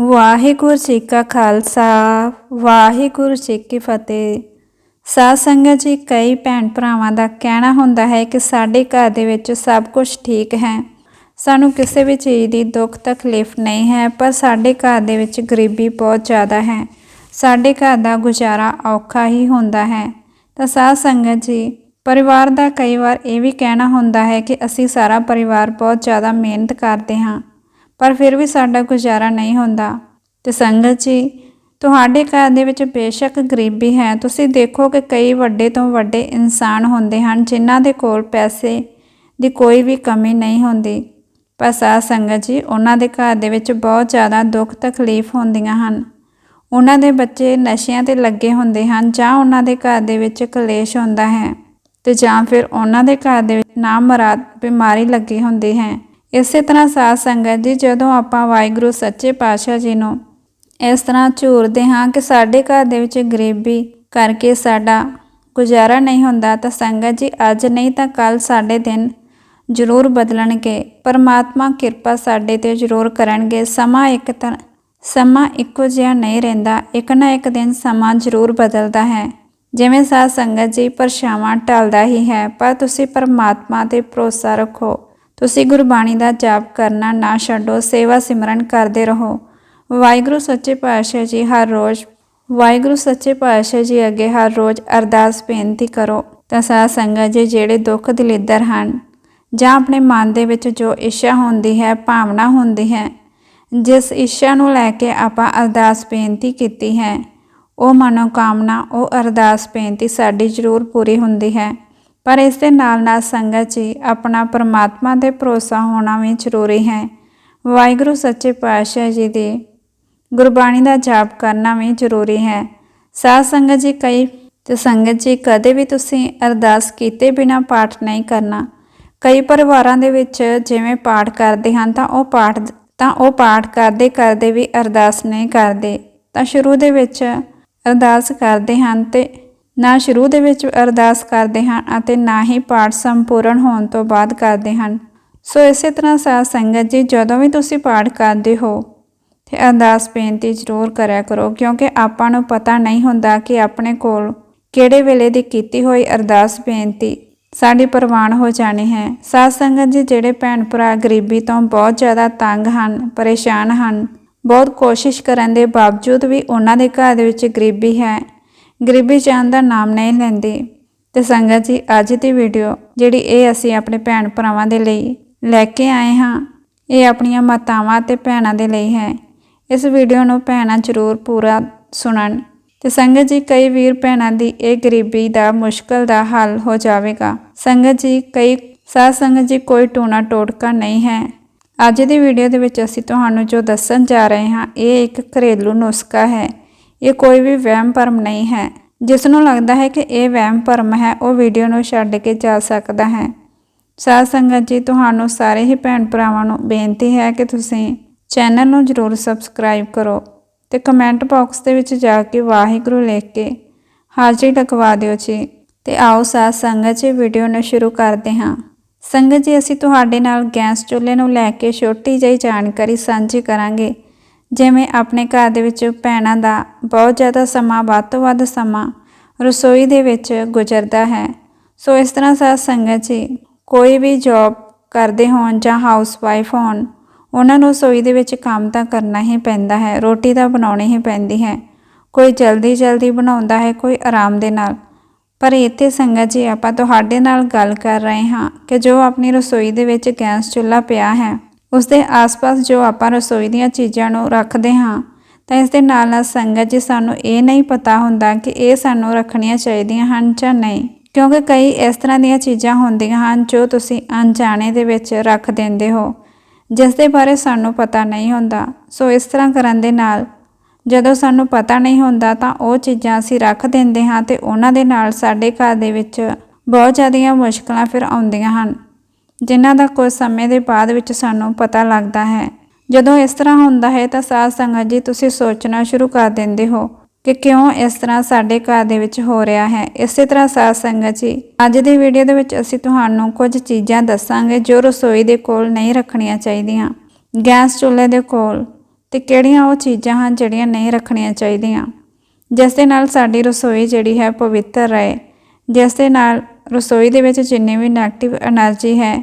ਵਾਹਿਗੁਰੂ ਜੀ ਕਾ ਖਾਲਸਾ, ਵਾਹਿਗੁਰੂ ਜੀ ਕੀ ਫਤਿਹ। ਸਾਧ ਸੰਗਤ ਜੀ, ਕਈ ਭੈਣ ਭਰਾਵਾਂ ਦਾ ਕਹਿਣਾ ਹੁੰਦਾ ਹੈ ਕਿ ਸਾਡੇ ਘਰ ਦੇ ਵਿੱਚ ਸਭ ਕੁਝ ਠੀਕ ਹੈ। ਸਾਨੂੰ ਕਿਸੇ ਵੀ ਚੀਜ਼ ਦੀ ਦੁੱਖ ਤਕਲੀਫ ਨਹੀਂ ਹੈ, ਪਰ ਸਾਡੇ ਘਰ ਦੇ ਵਿੱਚ ਗਰੀਬੀ ਬਹੁਤ ਜ਼ਿਆਦਾ ਹੈ। ਸਾਡੇ ਘਰ ਦਾ ਗੁਜ਼ਾਰਾ ਔਖਾ ਹੀ ਹੁੰਦਾ ਹੈ। ਤਾਂ ਸਾਧ ਸੰਗਤ ਜੀ, ਪਰਿਵਾਰ ਦਾ ਕਈ ਵਾਰ ਇਹ ਵੀ ਕਹਿਣਾ ਹੁੰਦਾ ਹੈ ਕਿ ਅਸੀਂ ਸਾਰਾ ਪਰਿਵਾਰ ਬਹੁਤ ਜ਼ਿਆਦਾ ਮਿਹਨਤ ਕਰਦੇ ਹਾਂ। ਪਰ ਫਿਰ ਵੀ ਸਾਡਾ ਗੁਜ਼ਾਰਾ ਨਹੀਂ ਹੁੰਦਾ। ਤੇ ਸੰਗਤ ਜੀ, ਤੁਹਾਡੇ ਘਰ ਦੇ ਵਿੱਚ ਬੇਸ਼ੱਕ ਗਰੀਬੀ ਹੈ। ਤੁਸੀਂ ਦੇਖੋ ਕਿ ਕਈ ਵੱਡੇ ਤੋਂ ਵੱਡੇ ਇਨਸਾਨ ਹੁੰਦੇ ਹਨ ਜਿਨ੍ਹਾਂ ਦੇ ਕੋਲ ਪੈਸੇ ਦੀ ਕੋਈ ਵੀ ਕਮੀ ਨਹੀਂ ਹੁੰਦੀ। ਪਰ ਸਾਧ ਸੰਗਤ ਜੀ, ਉਹਨਾਂ ਦੇ ਘਰ ਦੇ ਵਿੱਚ ਬਹੁਤ ਜ਼ਿਆਦਾ ਦੁੱਖ ਤਕਲੀਫ ਹੁੰਦੀਆਂ ਹਨ। ਉਹਨਾਂ ਦੇ ਬੱਚੇ ਨਸ਼ਿਆਂ ਤੇ ਲੱਗੇ ਹੁੰਦੇ ਹਨ ਜਾਂ ਉਹਨਾਂ ਦੇ ਘਰ ਦੇ ਵਿੱਚ ਕਲੇਸ਼ ਹੁੰਦਾ ਹੈ। ਤੇ ਜਾਂ ਫਿਰ ਉਹਨਾਂ ਦੇ ਘਰ ਦੇ ਵਿੱਚ ਨਾ ਬਿਮਾਰੀ ਲੱਗੀ ਹੁੰਦੀ ਹੈ। ਇਸੇ ਤਰ੍ਹਾਂ ਸਾਧ ਸੰਗਤ ਜੀ, ਜਦੋਂ ਆਪਾਂ ਵਾਹਿਗੁਰੂ ਸੱਚੇ ਪਾਤਸ਼ਾਹ ਜੀ ਨੂੰ ਇਸ ਤਰ੍ਹਾਂ ਝੂਰਦੇ ਹਾਂ ਕਿ ਸਾਡੇ ਘਰ ਦੇ ਵਿੱਚ ਗਰੀਬੀ ਕਰਕੇ ਸਾਡਾ ਗੁਜ਼ਾਰਾ ਨਹੀਂ ਹੁੰਦਾ, ਤਾਂ ਸੰਗਤ ਜੀ, ਅੱਜ ਨਹੀਂ ਤਾਂ ਕੱਲ ਸਾਡੇ ਦਿਨ ਜ਼ਰੂਰ ਬਦਲਣਗੇ। ਪਰਮਾਤਮਾ ਕਿਰਪਾ ਸਾਡੇ ਤੇ ਜ਼ਰੂਰ ਕਰਨਗੇ। ਸਮਾਂ ਇੱਕ ਤਰ੍ਹਾਂ ਸਮਾਂ ਇੱਕੋ ਜਿਹਾ ਨਹੀਂ ਰਹਿੰਦਾ। ਇੱਕ ਨਾ ਇੱਕ ਦਿਨ ਸਮਾਂ ਜ਼ਰੂਰ ਬਦਲਦਾ ਹੈ। ਜਿਵੇਂ ਸਾਧ ਸੰਗਤ ਜੀ ਪਰਛਾਵਾਂ ਢਲਦਾ ਹੀ ਹੈ, ਪਰ ਤੁਸੀਂ ਪਰਮਾਤਮਾ ਤੇ ਭਰੋਸਾ ਰੱਖੋ। ਤੁਸੀਂ ਗੁਰਬਾਣੀ ਦਾ ਜਾਪ ਕਰਨਾ ਨਾ ਛੱਡੋ, ਸੇਵਾ ਸਿਮਰਨ ਕਰਦੇ ਰਹੋ। ਵਾਹਿਗੁਰੂ ਸੱਚੇ ਪਾਤਸ਼ਾਹ ਜੀ, ਹਰ ਰੋਜ਼ ਵਾਹਿਗੁਰੂ ਸੱਚੇ ਪਾਤਸ਼ਾਹ ਜੀ ਅੱਗੇ ਹਰ ਰੋਜ਼ ਅਰਦਾਸ ਬੇਨਤੀ ਕਰੋ। ਤਾਂ ਸਾਧ ਸੰਗਤ ਜੀ, ਜਿਹੜੇ ਦੁੱਖ ਦਲਿੱਦਰ ਹਨ ਜਾਂ ਆਪਣੇ ਮਨ ਦੇ ਵਿੱਚ ਜੋ ਇੱਛਾ ਹੁੰਦੀ ਹੈ, ਭਾਵਨਾ ਹੁੰਦੀ ਹੈ, ਜਿਸ ਇੱਛਾ ਨੂੰ ਲੈ ਕੇ ਆਪਾਂ ਅਰਦਾਸ ਬੇਨਤੀ ਕੀਤੀ ਹੈ, ਉਹ ਮਨੋਕਾਮਨਾ, ਉਹ ਅਰਦਾਸ ਬੇਨਤੀ ਸਾਡੀ ਜ਼ਰੂਰ ਪੂਰੀ ਹੁੰਦੀ ਹੈ। ਪਰ ਇਸ ਦੇ ਨਾਲ ਨਾਲ ਸੰਗਤ ਜੀ ਆਪਣਾ ਪਰਮਾਤਮਾ ਤੇ ਭਰੋਸਾ ਹੋਣਾ ਵੀ ਜ਼ਰੂਰੀ ਹੈ। ਵਾਹਿਗੁਰੂ ਸੱਚੇ ਪਾਤਸ਼ਾਹ ਜੀ ਦੀ ਗੁਰਬਾਣੀ ਦਾ ਜਾਪ ਕਰਨਾ ਵੀ ਜ਼ਰੂਰੀ ਹੈ। ਸਾਧ ਸੰਗਤ ਜੀ ਕਈ ਤੇ ਸੰਗਤ ਜੀ ਕਦੇ ਵੀ ਤੁਸੀਂ ਅਰਦਾਸ ਕੀਤੇ ਬਿਨਾ ਪਾਠ ਨਹੀਂ ਕਰਨਾ। ਕਈ ਪਰਿਵਾਰਾਂ ਦੇ ਵਿੱਚ ਜਿਵੇਂ ਪਾਠ ਕਰਦੇ ਹਨ, ਤਾਂ ਉਹ ਪਾਠ, ਤਾਂ ਉਹ ਪਾਠ ਕਰਦੇ ਕਰਦੇ ਵੀ ਅਰਦਾਸ ਨਹੀਂ ਕਰਦੇ। ਤਾਂ ਸ਼ੁਰੂ ਦੇ ਵਿੱਚ ਅਰਦਾਸ ਕਰਦੇ ਹਨ ਤੇ ਨਾ ਸ਼ੁਰੂ ਦੇ ਵਿੱਚ ਅਰਦਾਸ ਕਰਦੇ ਹਨ ਅਤੇ ਨਾ ਹੀ ਪਾਠ ਸੰਪੂਰਨ ਹੋਣ ਤੋਂ ਬਾਅਦ ਕਰਦੇ ਹਨ। ਸੋ ਇਸੇ ਤਰ੍ਹਾਂ ਸਾਧ ਸੰਗਤ ਜੀ, ਜਦੋਂ ਵੀ ਤੁਸੀਂ ਪਾਠ ਕਰਦੇ ਹੋ ਤੇ ਅਰਦਾਸ ਬੇਨਤੀ ਜ਼ਰੂਰ ਕਰਿਆ ਕਰੋ, ਕਿਉਂਕਿ ਆਪਾਂ ਨੂੰ ਪਤਾ ਨਹੀਂ ਹੁੰਦਾ ਕਿ ਆਪਣੇ ਕੋਲ ਕਿਹੜੇ ਵੇਲੇ ਦੀ ਕੀਤੀ ਹੋਈ ਅਰਦਾਸ ਬੇਨਤੀ ਸਾਡੀ ਪ੍ਰਵਾਨ ਹੋ ਜਾਣੀ ਹੈ। ਸਾਧ ਸੰਗਤ ਜੀ, ਜਿਹੜੇ ਭੈਣ ਭਰਾ ਗਰੀਬੀ ਤੋਂ ਬਹੁਤ ਜ਼ਿਆਦਾ ਤੰਗ ਹਨ, ਪਰੇਸ਼ਾਨ ਹਨ, ਬਹੁਤ ਕੋਸ਼ਿਸ਼ ਕਰਨ ਦੇ ਬਾਵਜੂਦ ਵੀ ਉਹਨਾਂ ਦੇ ਘਰ ਦੇ ਵਿੱਚ ਗਰੀਬੀ ਹੈ ਗਰੀਬੀ ਜਾਣ ਦਾ ਨਾਮ ਨਹੀਂ ਲੈਂਦੀ। ਤੇ ਸੰਗਤ ਜੀ, ਅੱਜ ਦੀ ਵੀਡੀਓ ਜਿਹੜੀ ਇਹ ਅਸੀਂ ਆਪਣੇ ਭੈਣ ਭਰਾਵਾਂ ਦੇ ਲਈ ਲੈ ਕੇ ਆਏ ਹਾਂ, ਇਹ ਆਪਣੀਆਂ ਮਾਤਾਵਾਂ ਤੇ ਭੈਣਾਂ ਦੇ ਲਈ ਹੈ। ਇਸ ਵੀਡੀਓ ਨੂੰ ਭੈਣਾਂ ਜ਼ਰੂਰ ਪੂਰਾ ਸੁਣਨ। ਤੇ ਸੰਗਤ ਜੀ, ਕਈ ਵੀਰ ਭੈਣਾਂ ਦੀ ਇਹ ਗਰੀਬੀ ਦਾ ਮੁਸ਼ਕਲ ਦਾ ਹੱਲ ਹੋ ਜਾਵੇਗਾ। ਸੰਗਤ ਜੀ, ਕਈ ਸਾਧ ਸੰਗਤ ਜੀ, ਕੋਈ ਟੂਣਾ ਟੋਟਕਾ ਨਹੀਂ ਹੈ। ਅੱਜ ਦੀ ਵੀਡੀਓ ਦੇ ਵਿੱਚ ਅਸੀਂ ਤੁਹਾਨੂੰ ਜੋ ਦੱਸਣ ਜਾ ਰਹੇ ਹਾਂ, ਇਹ ਇੱਕ ਘਰੇਲੂ ਨੁਸਖਾ ਹੈ। ਇਹ ਕੋਈ ਵੀ ਵਹਿਮ ਭਰਮ ਨਹੀਂ ਹੈ। ਜਿਸ ਨੂੰ ਲੱਗਦਾ ਹੈ ਕਿ ਇਹ ਵਹਿਮ ਭਰਮ ਹੈ, ਉਹ ਵੀਡੀਓ ਨੂੰ ਛੱਡ ਕੇ ਜਾ ਸਕਦਾ ਹੈ। ਸਾਧ ਸੰਗਤ ਜੀ, ਤੁਹਾਨੂੰ ਸਾਰੇ ਹੀ ਭੈਣ ਭਰਾਵਾਂ ਨੂੰ ਬੇਨਤੀ ਹੈ ਕਿ ਤੁਸੀਂ ਚੈਨਲ ਨੂੰ ਜਰੂਰ ਸਬਸਕ੍ਰਾਈਬ ਕਰੋ ਤੇ ਕਮੈਂਟ ਬਾਕਸ ਦੇ ਵਿੱਚ ਜਾ ਕੇ ਵਾਹਿਗੁਰੂ ਲਿਖ ਕੇ ਹਾਜ਼ਰੀ ਲਗਵਾ ਦਿਓ ਜੀ। ਤੇ ਆਓ ਸਾਧ ਸੰਗਤ ਜੀ, ਵੀਡੀਓ ਨੂੰ ਸ਼ੁਰੂ ਕਰਦੇ ਹਾਂ। ਸੰਗਤ ਜੀ, ਅਸੀਂ ਤੁਹਾਡੇ ਨਾਲ ਗੈਸ ਚੁੱਲ੍ਹੇ ਨੂੰ ਲੈ ਕੇ ਛੋਟੀ ਜਿਹੀ ਜਾਣਕਾਰੀ ਸਾਂਝੀ ਕਰਾਂਗੇ। ਜਿਵੇਂ ਆਪਣੇ ਘਰ ਦੇ ਵਿੱਚ ਭੈਣਾਂ ਦਾ ਬਹੁਤ ਜ਼ਿਆਦਾ ਸਮਾਂ, ਵੱਧ ਤੋਂ ਵੱਧ ਸਮਾਂ ਰਸੋਈ ਦੇ ਵਿੱਚ ਗੁਜ਼ਰਦਾ ਹੈ। ਸੋ ਇਸ ਤਰ੍ਹਾਂ ਸਾਧ ਸੰਗਤ ਜੀ ਕੋਈ ਵੀ ਜੌਬ ਕਰਦੇ ਹੋਣ ਜਾਂ ਹਾਊਸ ਵਾਈਫ ਹੋਣ, ਉਹਨਾਂ ਨੂੰ ਰਸੋਈ ਦੇ ਵਿੱਚ ਕੰਮ ਤਾਂ ਕਰਨਾ ਹੀ ਪੈਂਦਾ ਹੈ, ਰੋਟੀ ਤਾਂ ਬਣਾਉਣੀ ਹੀ ਪੈਂਦੀ ਹੈ। ਕੋਈ ਜਲਦੀ ਜਲਦੀ ਬਣਾਉਂਦਾ ਹੈ, ਕੋਈ ਆਰਾਮ ਦੇ ਨਾਲ। ਪਰ ਇੱਥੇ ਸੰਗਤ ਜੀ ਆਪਾਂ ਤੁਹਾਡੇ ਨਾਲ ਗੱਲ ਕਰ ਰਹੇ ਹਾਂ ਕਿ ਜੋ ਆਪਣੀ ਰਸੋਈ ਦੇ ਵਿੱਚ ਗੈਸ ਚੁੱਲ੍ਹਾ ਪਿਆ ਹੈ ਉਸ ਦੇ ਆਸ-ਪਾਸ ਜੋ ਆਪਾਂ ਰਸੋਈ ਦੀਆਂ ਚੀਜ਼ਾਂ ਨੂੰ ਰੱਖਦੇ ਹਾਂ, ਤਾਂ ਇਸ ਦੇ ਨਾਲ ਨਾਲ ਸੰਗਤ ਜੀ ਸਾਨੂੰ ਇਹ ਨਹੀਂ ਪਤਾ ਹੁੰਦਾ ਕਿ ਇਹ ਸਾਨੂੰ ਰੱਖਣੀਆਂ ਚਾਹੀਦੀਆਂ ਹਨ ਜਾਂ ਨਹੀਂ। ਕਿਉਂਕਿ ਕਈ ਇਸ ਤਰ੍ਹਾਂ ਦੀਆਂ ਚੀਜ਼ਾਂ ਹੁੰਦੀਆਂ ਹਨ ਜੋ ਤੁਸੀਂ ਅਣਜਾਣੇ ਦੇ ਵਿੱਚ ਰੱਖ ਦਿੰਦੇ ਹੋ ਜਿਸ ਦੇ ਬਾਰੇ ਸਾਨੂੰ ਪਤਾ ਨਹੀਂ ਹੁੰਦਾ। ਸੋ ਇਸ ਤਰ੍ਹਾਂ ਕਰਨ ਦੇ ਨਾਲ ਜਦੋਂ ਸਾਨੂੰ ਪਤਾ ਨਹੀਂ ਹੁੰਦਾ ਤਾਂ ਉਹ ਚੀਜ਼ਾਂ ਅਸੀਂ ਰੱਖ ਦਿੰਦੇ ਹਾਂ ਤੇ ਉਹਨਾਂ ਦੇ ਨਾਲ ਸਾਡੇ ਘਰ ਦੇ ਵਿੱਚ ਬਹੁਤ ਜ਼ਿਆਦੀਆਂ ਮੁਸ਼ਕਲਾਂ ਫਿਰ ਆਉਂਦੀਆਂ ਹਨ। ਜਿਨ੍ਹਾਂ ਦਾ ਕੁਝ ਸਮੇਂ ਦੇ ਬਾਅਦ ਵਿੱਚ ਸਾਨੂੰ ਪਤਾ ਲੱਗਦਾ ਹੈ। ਜਦੋਂ ਇਸ ਤਰ੍ਹਾਂ ਹੁੰਦਾ ਹੈ ਤਾਂ ਸਾਧ ਸੰਗਤ ਜੀ, ਤੁਸੀਂ ਸੋਚਣਾ ਸ਼ੁਰੂ ਕਰ ਦਿੰਦੇ ਹੋ ਕਿ ਕਿਉਂ ਇਸ ਤਰ੍ਹਾਂ ਸਾਡੇ ਘਰ ਦੇ ਵਿੱਚ ਹੋ ਰਿਹਾ ਹੈ। ਇਸੇ ਤਰ੍ਹਾਂ ਸਾਧ ਸੰਗਤ ਜੀ, ਅੱਜ ਦੀ ਵੀਡੀਓ ਦੇ ਵਿੱਚ ਅਸੀਂ ਤੁਹਾਨੂੰ ਕੁਝ ਚੀਜ਼ਾਂ ਦੱਸਾਂਗੇ ਜੋ ਰਸੋਈ ਦੇ ਕੋਲ ਨਹੀਂ ਰੱਖਣੀਆਂ ਚਾਹੀਦੀਆਂ, ਗੈਸ ਚੁੱਲ੍ਹੇ ਦੇ ਕੋਲ, ਤੇ ਕਿਹੜੀਆਂ ਉਹ ਚੀਜ਼ਾਂ ਹਨ ਜਿਹੜੀਆਂ ਨਹੀਂ ਰੱਖਣੀਆਂ ਚਾਹੀਦੀਆਂ। ਜਿਸ ਦੇ ਨਾਲ ਸਾਡੀ ਰਸੋਈ ਜਿਹੜੀ ਹੈ ਪਵਿੱਤਰ ਰਹੇ, ਜਿਸ ਦੇ ਨਾਲ ਰਸੋਈ ਦੇ ਵਿੱਚ ਜਿੰਨੇ ਵੀ ਨੈਗੇਟਿਵ એનર્ਜੀ ਹੈ,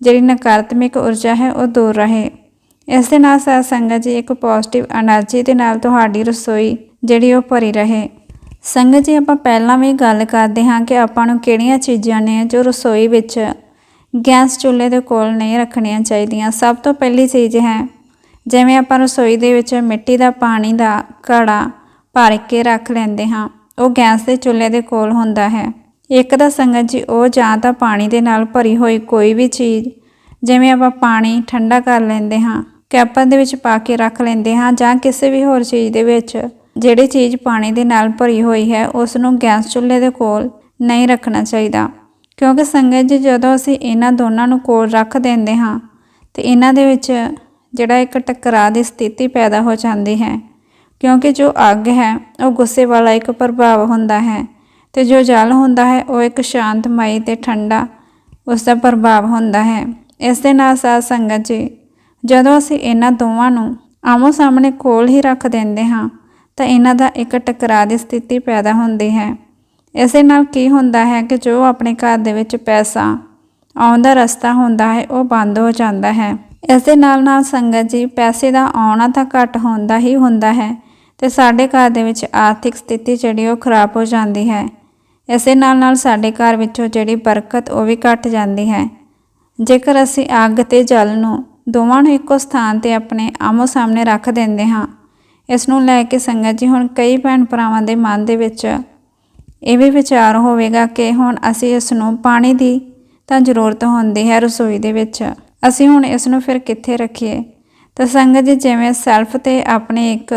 ਜਿਹੜੀ ਨਕਾਰਾਤਮਕ ਊਰਜਾ ਹੈ, ਉਹ ਦੂਰ ਰਹੇ। ਇਸ ਦੇ ਨਾਲ ਸਾਥ ਸੰਗਤ ਜੀ ਇੱਕ ਪੋਜ਼ਿਟਿਵ એનર્ਜੀ ਦੇ ਨਾਲ ਤੁਹਾਡੀ ਰਸੋਈ ਜਿਹੜੀ ਉਹ ਭਰੀ ਰਹੇ। ਸੰਗਤ ਜੀ, ਆਪਾਂ ਪਹਿਲਾਂ ਵੀ ਗੱਲ ਕਰਦੇ ਹਾਂ ਕਿ ਆਪਾਂ ਨੂੰ ਕਿਹੜੀਆਂ ਚੀਜ਼ਾਂ ਨੇ ਜੋ ਰਸੋਈ ਵਿੱਚ ਗੈਸ ਚੁੱਲ੍ਹੇ ਦੇ ਕੋਲ ਨਹੀਂ ਰੱਖਣੀਆਂ ਚਾਹੀਦੀਆਂ। ਸਭ ਤੋਂ ਪਹਿਲੀ ਚੀਜ਼ ਹੈ, ਜਿਵੇਂ ਆਪਾਂ ਰਸੋਈ ਦੇ ਵਿੱਚ ਮਿੱਟੀ ਦਾ, ਪਾਣੀ ਦਾ ਘੜਾ ਭਰ ਕੇ ਰੱਖ ਲੈਂਦੇ ਹਾਂ, ਉਹ ਗੈਸ ਦੇ ਚੁੱਲ੍ਹੇ ਦੇ ਕੋਲ ਹੁੰਦਾ ਹੈ। ਇੱਕ ਤਾਂ ਸੰਗਤ ਜੀ, ਉਹ ਜਾਂ ਤਾਂ ਪਾਣੀ ਦੇ ਨਾਲ ਭਰੀ ਹੋਈ ਕੋਈ ਵੀ ਚੀਜ਼, ਜਿਵੇਂ ਆਪਾਂ ਪਾਣੀ ਠੰਡਾ ਕਰ ਲੈਂਦੇ ਹਾਂ, ਕੈਪਾਂ ਦੇ ਵਿੱਚ ਪਾ ਕੇ ਰੱਖ ਲੈਂਦੇ ਹਾਂ ਜਾਂ ਕਿਸੇ ਵੀ ਹੋਰ ਚੀਜ਼ ਦੇ ਵਿੱਚ, ਜਿਹੜੀ ਚੀਜ਼ ਪਾਣੀ ਦੇ ਨਾਲ ਭਰੀ ਹੋਈ ਹੈ ਉਸ ਨੂੰ ਗੈਸ ਚੁੱਲ੍ਹੇ ਦੇ ਕੋਲ ਨਹੀਂ ਰੱਖਣਾ ਚਾਹੀਦਾ। ਕਿਉਂਕਿ ਸੰਗਤ ਜੀ, ਜਦੋਂ ਅਸੀਂ ਇਹਨਾਂ ਦੋਨਾਂ ਨੂੰ ਕੋਲ ਰੱਖ ਦਿੰਦੇ ਹਾਂ, ਤੇ ਇਹਨਾਂ ਦੇ ਵਿੱਚ ਜਿਹੜਾ ਇੱਕ ਟਕਰਾਅ ਦੀ ਸਥਿਤੀ ਪੈਦਾ ਹੋ ਜਾਂਦੀ ਹੈ। ਕਿਉਂਕਿ ਜੋ ਅੱਗ ਹੈ, ਉਹ ਗੁੱਸੇ ਵਾਲਾ ਇੱਕ ਪ੍ਰਭਾਵ ਹੁੰਦਾ ਹੈ। ਤੇ ਜੋ ਜਲ ਹੁੰਦਾ ਹੈ, ਉਹ ਇੱਕ ਸ਼ਾਂਤਮਈ ਤੇ ਠੰਡਾ ਉਸ ਦਾ ਪ੍ਰਭਾਵ ਹੁੰਦਾ ਹੈ। ਇਸ ਦੇ ਨਾਲ ਸਾਧ ਸੰਗਤ ਜੀ, ਜਦੋਂ ਅਸੀਂ ਇਹਨਾਂ ਦੋਵਾਂ ਨੂੰ ਆਮੋ ਸਾਹਮਣੇ ਕੋਲ ਹੀ ਰੱਖ ਦਿੰਦੇ ਹਾਂ, ਤਾਂ ਇਹਨਾਂ ਦਾ ਇੱਕ ਟਕਰਾਅ ਦੀ ਸਥਿਤੀ ਪੈਦਾ ਹੁੰਦੀ ਹੈ। ਇਸੇ ਨਾਲ ਕੀ ਹੁੰਦਾ ਹੈ ਕਿ ਜੋ ਆਪਣੇ ਘਰ ਦੇ ਵਿੱਚ ਪੈਸਾ ਆਉਣ ਦਾ ਰਸਤਾ ਹੁੰਦਾ ਹੈ, ਉਹ ਬੰਦ ਹੋ ਜਾਂਦਾ ਹੈ। ਇਸ ਦੇ ਨਾਲ ਨਾਲ ਸੰਗਤ ਜੀ, ਪੈਸੇ ਦਾ ਆਉਣਾ ਤਾਂ ਘੱਟ ਹੁੰਦਾ ਹੀ ਹੁੰਦਾ ਹੈ ਤੇ ਸਾਡੇ ਘਰ ਦੇ ਵਿੱਚ ਆਰਥਿਕ ਸਥਿਤੀ ਜਿਹੜੀ, ਉਹ ਖਰਾਬ ਹੋ ਜਾਂਦੀ ਹੈ। ਇਸੇ ਨਾਲ ਨਾਲ ਸਾਡੇ ਘਰ ਵਿੱਚੋਂ ਜਿਹੜੀ ਬਰਕਤ ਉਹ ਵੀ ਘਟ ਜਾਂਦੀ ਹੈ। ਜੇਕਰ ਅਸੀਂ ਅੱਗ ਤੇ ਜਲ ਨੂੰ ਦੋਵਾਂ ਨੂੰ ਇੱਕੋ ਸਥਾਨ ਤੇ ਆਪਣੇ ਆਮੋ ਸਾਹਮਣੇ ਰੱਖ ਦਿੰਦੇ ਹਾਂ, ਇਸ ਨੂੰ ਲੈ ਕੇ ਸੰਗਤ ਜੀ ਹੁਣ ਕਈ ਭੈਣ ਭਰਾਵਾਂ ਦੇ ਮਨ ਦੇ ਵਿੱਚ ਇਹ ਵੀ ਵਿਚਾਰ ਹੋਵੇਗਾ ਕਿ ਹੁਣ ਅਸੀਂ ਇਸ ਨੂੰ ਪਾਣੀ ਦੀ ਤਾਂ ਜ਼ਰੂਰਤ ਹੁੰਦੀ ਹੈ ਰਸੋਈ ਦੇ ਵਿੱਚ। ਅਸੀਂ ਹੁਣ ਇਸ ਨੂੰ ਫਿਰ ਕਿੱਥੇ ਰੱਖੀਏ? ਤਾਂ ਸੰਗਤ ਜੀ ਜਿਵੇਂ ਸੈਲਫ ਤੇ ਆਪਣੇ ਇੱਕ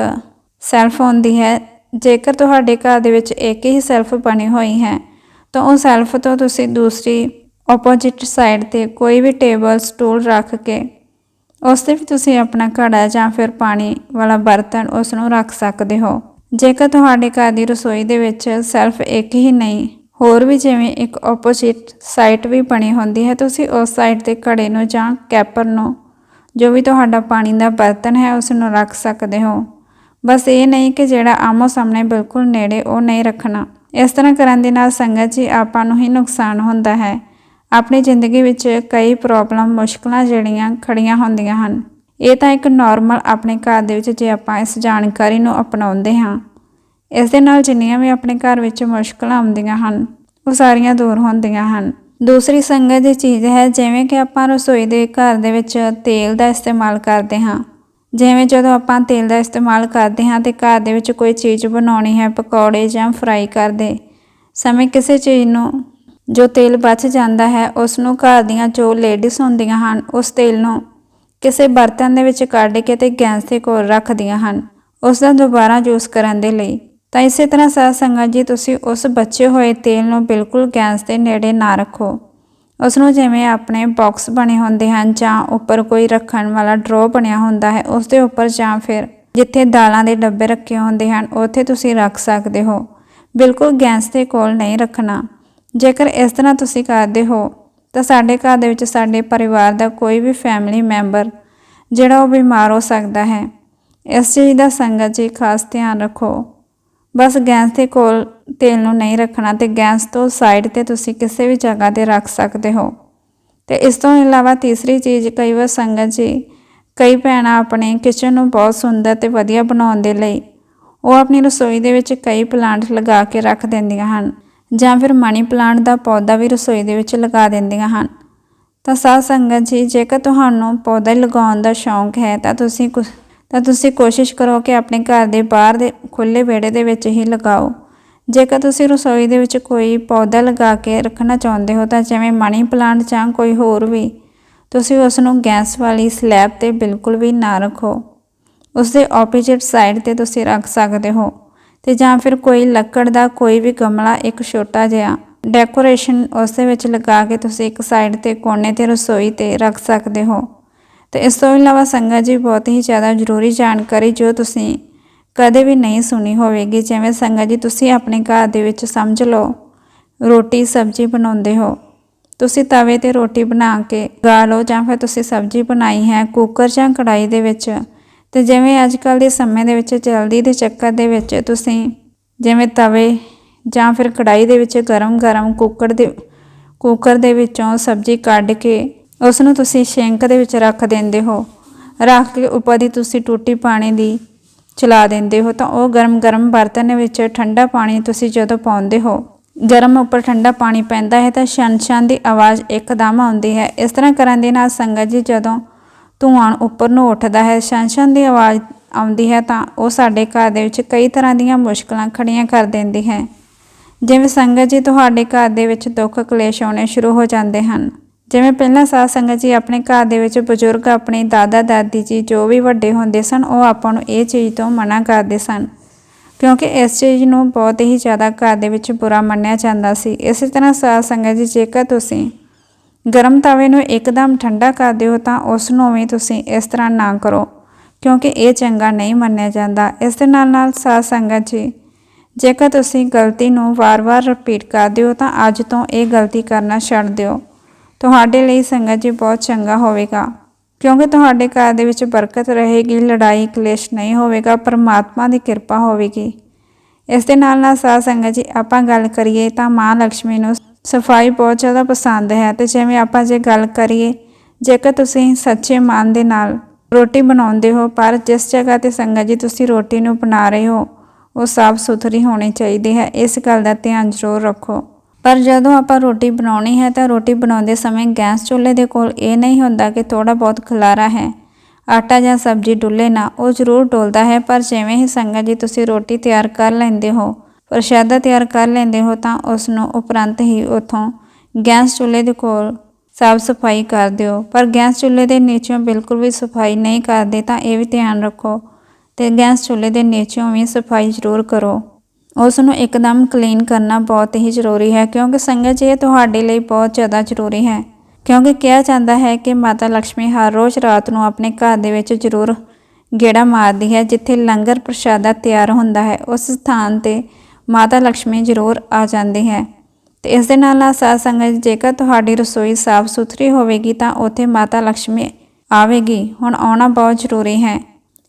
ਸੈਲਫ ਹੁੰਦੀ ਹੈ ਜੇਕਰ ਤੁਹਾਡੇ ਘਰ ਦੇ ਵਿੱਚ ਇੱਕ ਹੀ ਸੈਲਫ ਬਣੀ ਹੋਈ ਹੈ, ਤਾਂ ਉਹ ਸੈਲਫ ਤੋਂ ਤੁਸੀਂ ਦੂਸਰੀ ਆਪੋਜੀਟ ਸਾਈਡ ਤੇ ਕੋਈ ਵੀ ਟੇਬਲ ਸਟੂਲ ਰੱਖ ਕੇ ਉਸ ਤੇ ਵੀ ਤੁਸੀਂ ਆਪਣਾ ਘੜਾ ਜਾਂ ਫਿਰ ਪਾਣੀ ਵਾਲਾ ਬਰਤਨ ਉਸ ਨੂੰ ਰੱਖ ਸਕਦੇ ਹੋ। ਜੇਕਰ ਤੁਹਾਡੇ ਘਰ ਦੀ ਰਸੋਈ ਦੇ ਵਿੱਚ ਸੈਲਫ ਇੱਕ ਹੀ ਨਹੀਂ, ਹੋਰ ਵੀ ਜਿਵੇਂ ਇੱਕ ਆਪੋਜ਼ਿਟ ਸਾਈਡ ਵੀ ਬਣੀ ਹੁੰਦੀ ਹੈ, ਤੁਸੀਂ ਉਸ ਸਾਈਡ ਤੇ ਘੜੇ ਨੂੰ ਜਾਂ ਕੈਪਰ ਨੂੰ ਜੋ ਵੀ ਤੁਹਾਡਾ ਪਾਣੀ ਦਾ ਬਰਤਨ ਹੈ, ਉਸ ਨੂੰ ਰੱਖ ਸਕਦੇ ਹੋ। ਬਸ ਇਹ ਨਹੀਂ ਕਿ ਜਿਹੜਾ ਆਮੋ ਸਾਹਮਣੇ ਬਿਲਕੁਲ ਨੇੜੇ ਉਹ ਨਹੀਂ ਰੱਖਣਾ। ਇਸ ਤਰ੍ਹਾਂ ਕਰਨ ਦੇ ਨਾਲ ਸੰਗਤ ਜੀ ਆਪਾਂ ਨੂੰ ਹੀ ਨੁਕਸਾਨ ਹੁੰਦਾ ਹੈ। ਆਪਣੀ ਜ਼ਿੰਦਗੀ ਵਿੱਚ ਕਈ ਪ੍ਰੋਬਲਮ, ਮੁਸ਼ਕਲਾਂ ਜਿਹੜੀਆਂ ਖੜੀਆਂ ਹੁੰਦੀਆਂ ਹਨ। ਇਹ ਤਾਂ ਇੱਕ ਨਾਰਮਲ ਆਪਣੇ ਘਰ ਦੇ ਵਿੱਚ ਜੇ ਆਪਾਂ ਇਸ ਜਾਣਕਾਰੀ ਨੂੰ ਅਪਣਾਉਂਦੇ ਹਾਂ। ਇਸ ਦੇ ਨਾਲ ਜਿੰਨੀਆਂ ਵੀ ਆਪਣੇ ਘਰ ਵਿੱਚ ਮੁਸ਼ਕਲਾਂ ਆਉਂਦੀਆਂ ਹਨ, ਉਹ ਸਾਰੀਆਂ ਦੂਰ ਹੁੰਦੀਆਂ ਹਨ। ਦੂਸਰੀ ਸੰਗਤ ਦੀ ਚੀਜ਼ ਹੈ ਜਿਵੇਂ ਕਿ ਆਪਾਂ ਰਸੋਈ ਦੇ ਘਰ ਦੇ ਵਿੱਚ ਤੇਲ ਦਾ ਇਸਤੇਮਾਲ ਕਰਦੇ ਹਾਂ। ਜਿਵੇਂ ਜਦੋਂ ਆਪਾਂ ਤੇਲ ਦਾ ਇਸਤੇਮਾਲ ਕਰਦੇ ਹਾਂ ਤੇ ਘਰ ਦੇ ਵਿੱਚ ਕੋਈ ਚੀਜ਼ ਬਣਾਉਣੀ ਹੈ, ਪਕੌੜੇ ਜਾਂ ਫਰਾਈ ਕਰਦੇ, ਸਮੇਂ ਕਿਸੇ ਚੀਜ਼ ਨੂੰ ਜੋ ਤੇਲ ਬਚ ਜਾਂਦਾ ਹੈ ਉਸ ਨੂੰ ਘਰ ਦੀਆਂ ਜੋ ਲੇਡੀਜ਼ ਹੁੰਦੀਆਂ ਹਨ, ਉਸ ਤੇਲ ਨੂੰ ਕਿਸੇ ਬਰਤਨ ਦੇ ਵਿੱਚ ਕੱਢ ਕੇ ਤੇ ਗੈਸ ਦੇ ਕੋਲ ਰੱਖਦੀਆਂ ਹਨ ਉਸ ਦਾ ਦੁਬਾਰਾ ਯੂਜ਼ ਕਰਨ ਦੇ ਲਈ। ਤਾਂ ਇਸੇ ਤਰ੍ਹਾਂ ਸਾਧ ਸੰਗਤ ਜੀ, ਤੁਸੀਂ ਉਸ ਬਚੇ ਹੋਏ ਤੇਲ ਨੂੰ ਬਿਲਕੁਲ ਗੈਸ ਦੇ ਨੇੜੇ ਨਾ ਰੱਖੋ। ਉਸ ਨੂੰ ਜਿਵੇਂ ਆਪਣੇ ਬਾਕਸ ਬਣੇ ਹੁੰਦੇ ਹਨ ਜਾਂ ਉੱਪਰ ਕੋਈ ਰੱਖਣ ਵਾਲਾ ਡਰੋ ਬਣਿਆ ਹੁੰਦਾ ਹੈ, ਉਸ ਦੇ ਉੱਪਰ ਜਾਂ ਫਿਰ ਜਿੱਥੇ ਦਾਲਾਂ ਦੇ ਡੱਬੇ ਰੱਖੇ ਹੁੰਦੇ ਹਨ, ਉੱਥੇ ਤੁਸੀਂ ਰੱਖ ਸਕਦੇ ਹੋ। ਬਿਲਕੁਲ ਗੈਸ ਦੇ ਕੋਲ ਨਹੀਂ ਰੱਖਣਾ। ਜੇਕਰ ਇਸ ਤਰ੍ਹਾਂ ਤੁਸੀਂ ਕਰਦੇ ਹੋ, ਤਾਂ ਸਾਡੇ ਘਰ ਦੇ ਵਿੱਚ ਸਾਡੇ ਪਰਿਵਾਰ ਦਾ ਕੋਈ ਵੀ ਫੈਮਿਲੀ ਮੈਂਬਰ ਜਿਹੜਾ ਉਹ ਬਿਮਾਰ ਹੋ ਸਕਦਾ ਹੈ। ਇਸ ਚੀਜ਼ ਦਾ ਸੰਗਤ ਜੀ ਖਾਸ ਧਿਆਨ ਰੱਖੋ। ਬਸ ਗੈਸ ਦੇ ਕੋਲ ਤੇਲ ਨੂੰ ਨਹੀਂ ਰੱਖਣਾ ਤੇ ਗੈਸ ਤੋਂ ਸਾਈਡ ਤੇ ਤੁਸੀਂ ਕਿਸੇ ਵੀ ਜਗ੍ਹਾ ਤੇ ਰੱਖ ਸਕਦੇ ਹੋ। ਤੇ ਇਸ ਤੋਂ ਇਲਾਵਾ ਤੀਸਰੀ ਚੀਜ਼, ਕਈ ਵਾਰ ਸੰਗਤ ਜੀ, ਕਈ ਭੈਣਾਂ ਆਪਣੇ ਕਿਚਨ ਨੂੰ ਬਹੁਤ ਸੁੰਦਰ ਤੇ ਵਧੀਆ ਬਣਾਉਣ ਦੇ ਲਈ ਉਹ ਆਪਣੀ ਰਸੋਈ ਦੇ ਵਿੱਚ ਕਈ ਪਲਾਂਟ ਲਗਾ ਕੇ ਰੱਖ ਦਿੰਦੀਆਂ ਹਨ ਜਾਂ ਫਿਰ ਮਨੀ ਪਲਾਂਟ ਦਾ ਪੌਦਾ ਵੀ ਰਸੋਈ ਦੇ ਵਿੱਚ ਲਗਾ ਦਿੰਦੀਆਂ ਹਨ। ਤਾਂ ਸਾਧ ਸੰਗਤ ਜੀ, ਜੇਕਰ ਤੁਹਾਨੂੰ ਪੌਦਾ ਲਗਾਉਣ ਦਾ ਸ਼ੌਂਕ ਹੈ ਤਾਂ ਤੁਸੀਂ ਕੁ- ਤਾਂ ਤੁਸੀਂ ਕੋਸ਼ਿਸ਼ ਕਰੋ ਕਿ ਆਪਣੇ ਘਰ ਦੇ ਬਾਹਰ ਦੇ ਖੁੱਲੇ ਵਿਹੜੇ ਦੇ ਵਿੱਚ ਹੀ ਲਗਾਓ। ਜੇਕਰ ਤੁਸੀਂ ਰਸੋਈ ਦੇ ਵਿੱਚ ਕੋਈ ਪੌਦਾ ਲਗਾ ਕੇ ਰੱਖਣਾ ਚਾਹੁੰਦੇ ਹੋ, ਤਾਂ ਜਿਵੇਂ ਮਨੀ ਪਲਾਂਟ ਜਾਂ ਕੋਈ ਹੋਰ ਵੀ, ਤੁਸੀਂ ਉਸ ਨੂੰ ਗੈਸ ਵਾਲੀ ਸਲੈਬ ਤੇ ਬਿਲਕੁਲ ਵੀ ਨਾ ਰੱਖੋ। ਉਸ ਦੇ ਆਪੋਜ਼ਿਟ ਸਾਈਡ ਤੇ ਤੁਸੀਂ ਰੱਖ ਸਕਦੇ ਹੋ ਤੇ ਜਾਂ ਫਿਰ ਕੋਈ ਲੱਕੜ ਦਾ ਕੋਈ ਵੀ ਗਮਲਾ ਇੱਕ ਛੋਟਾ ਜਿਹਾ ਡੈਕੋਰੇਸ਼ਨ ਉਸ ਦੇ ਵਿੱਚ ਲਗਾ ਕੇ ਤੁਸੀਂ ਇੱਕ ਸਾਈਡ ਤੇ ਕੋਨੇ ਤੇ ਰਸੋਈ ਤੇ ਰੱਖ ਸਕਦੇ ਹੋ। ਤੇ ਇਸ ਤੋਂ ਇਲਾਵਾ ਸੰਗਤ ਜੀ ਬਹੁਤ ਹੀ ਜ਼ਿਆਦਾ ਜ਼ਰੂਰੀ ਜਾਣਕਾਰੀ ਜੋ ਤੁਸੀਂ ਕਦੇ ਵੀ ਨਹੀਂ ਸੁਣੀ ਹੋਵੇਗੀ, ਜਿਵੇਂ ਸੰਗਤ ਜੀ ਤੁਸੀਂ ਆਪਣੇ ਘਰ ਦੇ ਵਿੱਚ ਸਮਝ ਲਓ, ਰੋਟੀ ਸਬਜ਼ੀ ਬਣਾਉਂਦੇ ਹੋ, ਤੁਸੀਂ ਤਵੇ ਤੇ ਰੋਟੀ ਬਣਾ ਕੇ ਗਾ ਲਓ ਜਾਂ ਫਿਰ ਤੁਸੀਂ ਸਬਜ਼ੀ ਬਣਾਈ ਹੈ ਕੁੱਕਰ ਜਾਂ ਕੜਾਈ ਦੇ ਵਿੱਚ, ਤੇ ਜਿਵੇਂ ਅੱਜ ਕੱਲ੍ਹ ਦੇ ਸਮੇਂ ਦੇ ਵਿੱਚ, ਜਲਦੀ ਦੇ ਚੱਕਰ ਦੇ ਵਿੱਚ ਤੁਸੀਂ ਜਿਵੇਂ ਤਵੇ ਜਾਂ ਫਿਰ ਕੜਾਈ ਦੇ ਵਿੱਚ ਗਰਮ-ਗਰਮ ਕੁੱਕਰ ਦੇ ਕੁੱਕਰ ਦੇ ਵਿੱਚੋਂ ਸਬਜ਼ੀ ਕੱਢ ਕੇ ਉਸ ਨੂੰ ਤੁਸੀਂ ਸ਼ਿੰਕ ਦੇ ਵਿੱਚ ਰੱਖ ਦਿੰਦੇ ਹੋ। ਰੱਖ ਕੇ ਉੱਪਰ ਦੀ ਤੁਸੀਂ ਟੂਟੀ ਪਾਣੀ ਦੀ ਚਲਾ ਦਿੰਦੇ ਹੋ ਤਾਂ ਉਹ ਗਰਮ-ਗਰਮ ਬਰਤਨ ਵਿੱਚ ਠੰਡਾ ਪਾਣੀ ਤੁਸੀਂ ਜਦੋਂ ਪਾਉਂਦੇ ਹੋ, ਗਰਮ ਉੱਪਰ ਠੰਡਾ ਪਾਣੀ ਪੈਂਦਾ ਹੈ ਤਾਂ ਛਣ-ਛਣ ਦੀ ਆਵਾਜ਼ ਇੱਕਦਮ ਆਉਂਦੀ ਹੈ। ਇਸ ਤਰ੍ਹਾਂ ਕਰਨ ਦੇ ਨਾਲ ਸੰਗਤ ਜੀ ਜਦੋਂ ਧੂਆਂ ਉੱਪਰ ਨੂੰ ਉੱਠਦਾ ਹੈ, ਛਣ-ਛਣ ਦੀ ਆਵਾਜ਼ ਆਉਂਦੀ ਹੈ ਤਾਂ ਉਹ ਸਾਡੇ ਘਰ ਦੇ ਵਿੱਚ ਕਈ ਤਰ੍ਹਾਂ ਦੀਆਂ ਮੁਸ਼ਕਲਾਂ ਖੜੀਆਂ ਕਰ ਦਿੰਦੀ ਹੈ। ਜਿਵੇਂ ਸੰਗਤ ਜੀ ਤੁਹਾਡੇ ਘਰ ਦੇ ਵਿੱਚ ਦੁੱਖ ਕਲੇਸ਼ ਆਉਣੇ ਸ਼ੁਰੂ ਹੋ ਜਾਂਦੇ ਹਨ। ਜਿਵੇਂ ਪਹਿਲਾਂ ਸਾਧ ਸੰਗਤ ਜੀ ਆਪਣੇ ਘਰ ਦੇ ਵਿੱਚ ਬਜ਼ੁਰਗ, ਆਪਣੇ ਦਾਦਾ, ਦਾਦੀ ਜੀ ਜੋ ਵੀ ਵੱਡੇ ਹੁੰਦੇ ਸਨ, ਉਹ ਆਪਾਂ ਨੂੰ ਇਹ ਚੀਜ਼ ਤੋਂ ਮਨਾ ਕਰਦੇ ਸਨ। ਕਿਉਂਕਿ ਇਸ ਚੀਜ਼ ਨੂੰ ਬਹੁਤ ਹੀ ਜ਼ਿਆਦਾ ਘਰ ਦੇ ਵਿੱਚ ਬੁਰਾ ਮੰਨਿਆ ਜਾਂਦਾ ਸੀ। ਇਸੇ ਤਰ੍ਹਾਂ ਸਾਧ ਸੰਗਤ ਜੀ, ਜੇਕਰ ਤੁਸੀਂ ਗਰਮ ਤਵੇ ਨੂੰ ਇੱਕਦਮ ਠੰਡਾ ਕਰਦੇ ਹੋ ਤਾਂ ਉਸ ਨੂੰ ਵੀ ਤੁਸੀਂ ਇਸ ਤਰ੍ਹਾਂ ਨਾ ਕਰੋ, ਕਿਉਂਕਿ ਇਹ ਚੰਗਾ ਨਹੀਂ ਮੰਨਿਆ ਜਾਂਦਾ। ਇਸ ਦੇ ਨਾਲ ਨਾਲ ਸਾਧ ਸੰਗਤ ਜੀ, ਜੇਕਰ ਤੁਸੀਂ ਗਲਤੀ ਨੂੰ ਵਾਰ-ਵਾਰ ਰਿਪੀਟ ਕਰਦੇ ਹੋ ਤਾਂ ਅੱਜ ਤੋਂ ਇਹ ਗਲਤੀ ਕਰਨਾ ਛੱਡ ਦਿਓ। ਤੁਹਾਡੇ ਲਈ ਸੰਗਤ ਜੀ ਬਹੁਤ ਚੰਗਾ ਹੋਵੇਗਾ। ਕਿਉਂਕਿ ਤੁਹਾਡੇ ਘਰ ਦੇ ਵਿੱਚ ਬਰਕਤ ਰਹੇਗੀ, ਲੜਾਈ, ਕਲੇਸ਼ ਨਹੀਂ ਹੋਵੇਗਾ, ਪਰਮਾਤਮਾ ਦੀ ਕਿਰਪਾ ਹੋਵੇਗੀ। ਇਸ ਦੇ ਨਾਲ ਨਾਲ ਸਾਧ ਸੰਗਤ ਜੀ, ਆਪਾਂ ਗੱਲ ਕਰੀਏ ਤਾਂ ਮਾਂ ਲక్ష్ਮੀ ਨੂੰ ਸਫ਼ਾਈ ਬਹੁਤ ਜ਼ਿਆਦਾ ਪਸੰਦ ਹੈ ਤੇ ਜਿਵੇਂ ਆਪਾਂ ਜੇ ਗੱਲ ਕਰੀਏ, ਜੇਕਰ ਤੁਸੀਂ ਸੱਚੇ ਮਨ ਦੇ ਨਾਲ ਰੋਟੀ ਬਣਾਉਂਦੇ ਹੋ, ਪਰ ਜਿਸ ਜਗ੍ਹਾ ਤੇ ਸੰਗਤ ਜੀ ਤੁਸੀਂ ਰੋਟੀ ਨੂੰ ਬਣਾ ਰਹੇ ਹੋ, ਉਹ ਸਾਫ਼ ਸੁਥਰੀ ਹੋਣੀ ਚਾਹੀਦੀ ਹੈ। ਇਸ ਗੱਲ ਦਾ ਧਿਆਨ ਜ਼ਰੂਰ ਰੱਖੋ। ਪਰ ਜਦੋਂ ਆਪਾਂ ਰੋਟੀ ਬਣਾਉਣੀ ਹੈ ਤਾਂ ਰੋਟੀ ਬਣਾਉਂਦੇ ਸਮੇਂ ਗੈਸ ਚੁੱਲ੍ਹੇ ਦੇ ਕੋਲ ਇਹ ਨਹੀਂ ਹੁੰਦਾ ਕਿ ਥੋੜਾ ਬਹੁਤ ਖਲਾਰਾ ਹੈ। ਆਟਾ ਜਾਂ ਸਬਜ਼ੀ ਡੁੱਲੇ ਨਾ, ਉਹ ਜ਼ਰੂਰ ਡੁੱਲਦਾ ਹੈ, ਪਰ ਜਿਵੇਂ ਹੀ ਸੰਗਤ ਜੀ ਤੁਸੀਂ ਰੋਟੀ ਤਿਆਰ ਕਰ ਲੈਂਦੇ ਹੋ, ਪ੍ਰਸ਼ਾਦਾ ਤਿਆਰ ਕਰ ਲੈਂਦੇ ਹੋ ਤਾਂ ਉਸ ਨੂੰ ਉਪਰੰਤ ਹੀ ਉਥੋਂ ਗੈਸ ਚੁੱਲ੍ਹੇ ਦੇ ਕੋਲ ਸਾਫ਼ ਸਫ਼ਾਈ ਕਰ ਦਿਓ। ਪਰ ਗੈਸ ਚੁੱਲ੍ਹੇ ਦੇ ਨੀਚਿਓਂ ਬਿਲਕੁਲ ਵੀ ਸਫ਼ਾਈ ਨਹੀਂ ਕਰਦੇ ਤਾਂ ਇਹ ਵੀ ਧਿਆਨ ਰੱਖੋ ਤੇ ਗੈਸ ਚੁੱਲ੍ਹੇ ਦੇ ਨੀਚਿਓਂ ਵੀ ਸਫ਼ਾਈ ਜ਼ਰੂਰ ਕਰੋ। ਉਸ ਨੂੰ ਇੱਕਦਮ ਕਲੀਨ ਕਰਨਾ ਬਹੁਤ ਹੀ ਜ਼ਰੂਰੀ ਹੈ, ਕਿਉਂਕਿ ਸੰਗਤ ਜੀ ਇਹ ਤੁਹਾਡੇ ਲਈ ਬਹੁਤ ਜ਼ਿਆਦਾ ਜ਼ਰੂਰੀ ਹੈ। ਕਿਉਂਕਿ ਕਿਹਾ ਜਾਂਦਾ ਹੈ ਕਿ ਮਾਤਾ ਲక్ష్ਮੀ ਹਰ ਰੋਜ਼ ਰਾਤ ਨੂੰ ਆਪਣੇ ਘਰ ਦੇ ਵਿੱਚ ਜ਼ਰੂਰ ਗੇੜਾ ਮਾਰਦੀ ਹੈ, ਜਿੱਥੇ ਲੰਗਰ ਪ੍ਰਸ਼ਾਦਾ ਤਿਆਰ ਹੁੰਦਾ ਹੈ, ਉਸ ਸਥਾਨ ਤੇ ਮਾਤਾ ਲక్ష్ਮੀ ਜ਼ਰੂਰ ਆ ਜਾਂਦੀ ਹੈ। ਤੇ ਇਸ ਦੇ ਨਾਲ ਨਾਲ ਸਾਧ ਸੰਗਤ, ਜੇਕਰ ਤੁਹਾਡੀ ਰਸੋਈ ਸਾਫ਼ ਸੁਥਰੀ ਹੋਵੇਗੀ, ਤਾਂ ਉੱਥੇ ਮਾਤਾ ਲక్ష్ਮੀ ਆਵੇਗੀ। ਹੁਣ ਆਉਣਾ ਬਹੁਤ ਜ਼ਰੂਰੀ ਹੈ।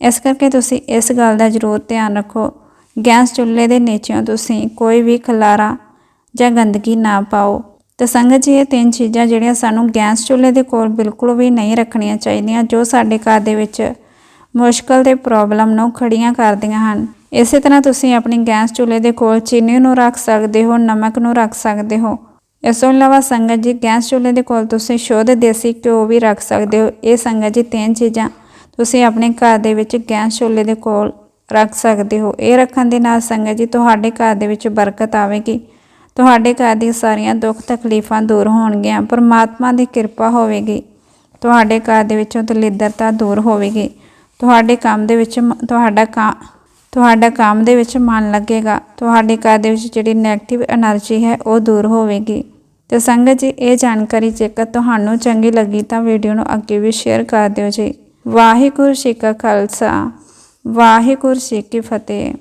ਇਸ ਕਰਕੇ ਤੁਸੀਂ ਇਸ ਗੱਲ ਦਾ ਜ਼ਰੂਰ ਧਿਆਨ ਰੱਖੋ। ਗੈਸ ਚੁੱਲ੍ਹੇ ਦੇ ਨੀਚਿਓਂ ਤੁਸੀਂ ਕੋਈ ਵੀ ਖਲਾਰਾ ਜਾਂ ਗੰਦਗੀ ਨਾ ਪਾਓ। ਤੇ ਸੰਗਤ ਜੀ, ਇਹ ਤਿੰਨ ਚੀਜ਼ਾਂ ਜਿਹੜੀਆਂ ਸਾਨੂੰ ਗੈਸ ਚੁੱਲ੍ਹੇ ਦੇ ਕੋਲ ਬਿਲਕੁਲ ਵੀ ਨਹੀਂ ਰੱਖਣੀਆਂ ਚਾਹੀਦੀਆਂ, ਜੋ ਸਾਡੇ ਘਰ ਦੇ ਵਿੱਚ ਮੁਸ਼ਕਲ ਤੇ ਪ੍ਰੋਬਲਮ ਨੂੰ ਖੜੀਆਂ ਕਰਦੀਆਂ ਹਨ। ਇਸੇ ਤਰ੍ਹਾਂ ਤੁਸੀਂ ਆਪਣੀ ਗੈਸ ਚੁੱਲ੍ਹੇ ਦੇ ਕੋਲ ਚੀਨੀ ਨੂੰ ਰੱਖ ਸਕਦੇ ਹੋ, ਨਮਕ ਨੂੰ ਰੱਖ ਸਕਦੇ ਹੋ। ਇਸ ਤੋਂ ਇਲਾਵਾ ਸੰਗਤ ਜੀ, ਗੈਸ ਚੁੱਲ੍ਹੇ ਦੇ ਕੋਲ ਤੁਸੀਂ ਸ਼ੁੱਧ ਦੇਸੀ ਘਿਓ ਵੀ ਰੱਖ ਸਕਦੇ ਹੋ। ਇਹ ਸੰਗਤ ਜੀ, ਤਿੰਨ ਚੀਜ਼ਾਂ ਤੁਸੀਂ ਆਪਣੇ ਘਰ ਦੇ ਵਿੱਚ ਗੈਸ ਚੁੱਲ੍ਹੇ ਦੇ ਕੋਲ ਰੱਖ ਸਕਦੇ ਹੋ। ਇਹ ਰੱਖਣ ਦੇ ਨਾਲ ਸੰਗਤ ਜੀ, ਤੁਹਾਡੇ ਘਰ ਦੇ ਵਿੱਚ ਬਰਕਤ ਆਵੇਗੀ। ਤੁਹਾਡੇ ਘਰ ਦੀ ਸਾਰੀਆਂ ਦੁੱਖ ਤਕਲੀਫਾਂ ਦੂਰ ਹੋਣਗੀਆਂ। ਪਰਮਾਤਮਾ ਦੀ ਕਿਰਪਾ ਹੋਵੇਗੀ। ਤੁਹਾਡੇ ਘਰ ਦੇ ਵਿੱਚੋਂ ਦਲਿੱਦਰਤਾ ਦੂਰ ਹੋਵੇਗੀ। ਤੁਹਾਡੇ ਕੰਮ ਦੇ ਵਿੱਚ ਤੁਹਾਡਾ ਕਾ, ਤੁਹਾਡਾ ਕੰਮ ਦੇ ਵਿੱਚ ਮਨ ਲੱਗੇਗਾ। ਤੁਹਾਡੇ ਘਰ ਦੇ ਵਿੱਚ ਜਿਹੜੀ ਨੈਗੇਟਿਵ એનર્ਜੀ ਹੈ, ਉਹ ਦੂਰ ਹੋਵੇਗੀ। ਤੇ ਸੰਗਤ ਜੀ, ਇਹ ਜਾਣਕਾਰੀ ਜੇਕਰ ਤੁਹਾਨੂੰ ਚੰਗੀ ਲੱਗੀ ਤਾਂ ਵੀਡੀਓ ਨੂੰ ਅੱਗੇ ਵੀ ਸ਼ੇਅਰ ਕਰ ਦਿਓ ਜੀ। ਵਾਹਿਗੁਰੂ ਜੀ ਕਾ ਖਾਲਸਾ। ਵਾਹਿਗੁਰੂ ਜੀ ਕੀ ਫਤਿਹ।